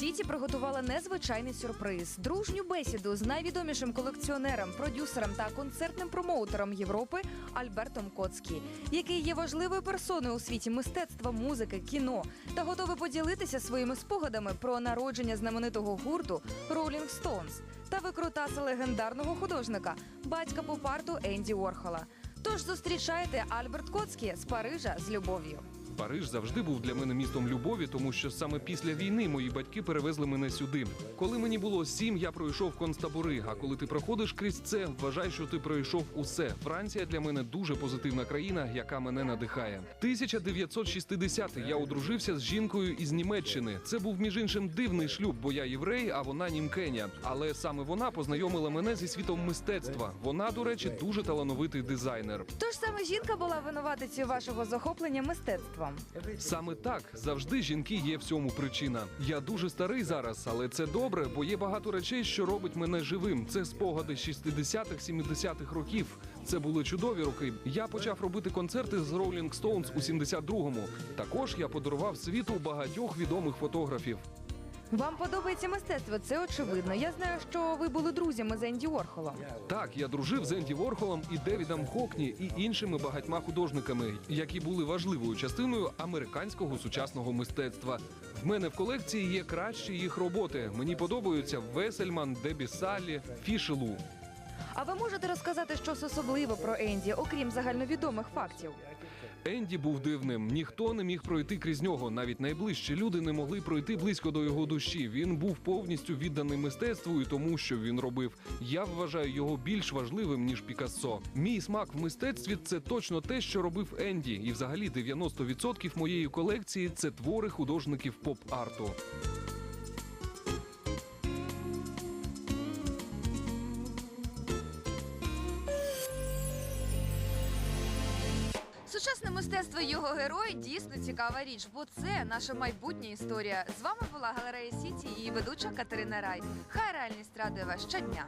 Сіті приготувала незвичайний сюрприз дружню бесіду з найвідомішим колекціонером, продюсером та концертним промоутером Європи Альбертом Коцкі, який є важливою персоною у світі мистецтва, музики, кіно та готовий поділитися своїми спогадами про народження знаменитого гурту Rolling Stones та викрутаси легендарного художника, батька поп-арту Енді Орхола. Тож зустрічайте Альберт Коцкі з Парижа з любов'ю. Париж завжди був для мене містом любові, тому що саме після війни мої батьки перевезли мене сюди. Коли мені було сім, я пройшов концтабори. А коли ти проходиш крізь це, вважай, що ти пройшов усе. Франція для мене дуже позитивна країна, яка мене надихає. 1960 я одружився з жінкою із Німеччини. Це був між іншим дивний шлюб, бо я єврей, а вона німкеня. Але саме вона познайомила мене зі світом мистецтва. Вона, до речі, дуже талановитий дизайнер. Тож саме жінка була винуватицею вашого захоплення мистецтвом. Саме так завжди жінки є всьому причина. Я дуже старий зараз, але це добре, бо є багато речей, що робить мене живим. Це спогади 60-х, 70-х років. Це були чудові роки. Я почав робити концерти з Rolling Stones у 72-му. Також я подарував світу багатьох відомих фотографів. Вам подобається мистецтво, це очевидно. Я знаю, що ви були друзями з Енді Орхолом. Так, я дружив з Енді Ворхолом і Девідом Хокні і іншими багатьма художниками, які були важливою частиною американського сучасного мистецтва. В мене в колекції є кращі їх роботи. Мені подобаються Весельман, Дебі Саллі, Фішелу. А ви можете розказати щось особливе про Енді, окрім загальновідомих фактів? Енді був дивним. Ніхто не міг пройти крізь нього. Навіть найближчі люди не могли пройти близько до його душі. Він був повністю відданий мистецтву і тому, що він робив. Я вважаю його більш важливим ніж Пікассо. Мій смак в мистецтві це точно те, що робив Енді. І взагалі 90% моєї колекції це твори художників поп-арту. Сучасне мистецтво його герої дійсно цікава річ, бо це наша майбутня історія. З вами була галерея Сіті і її ведуча Катерина Рай. Хай реальність радує вас щодня.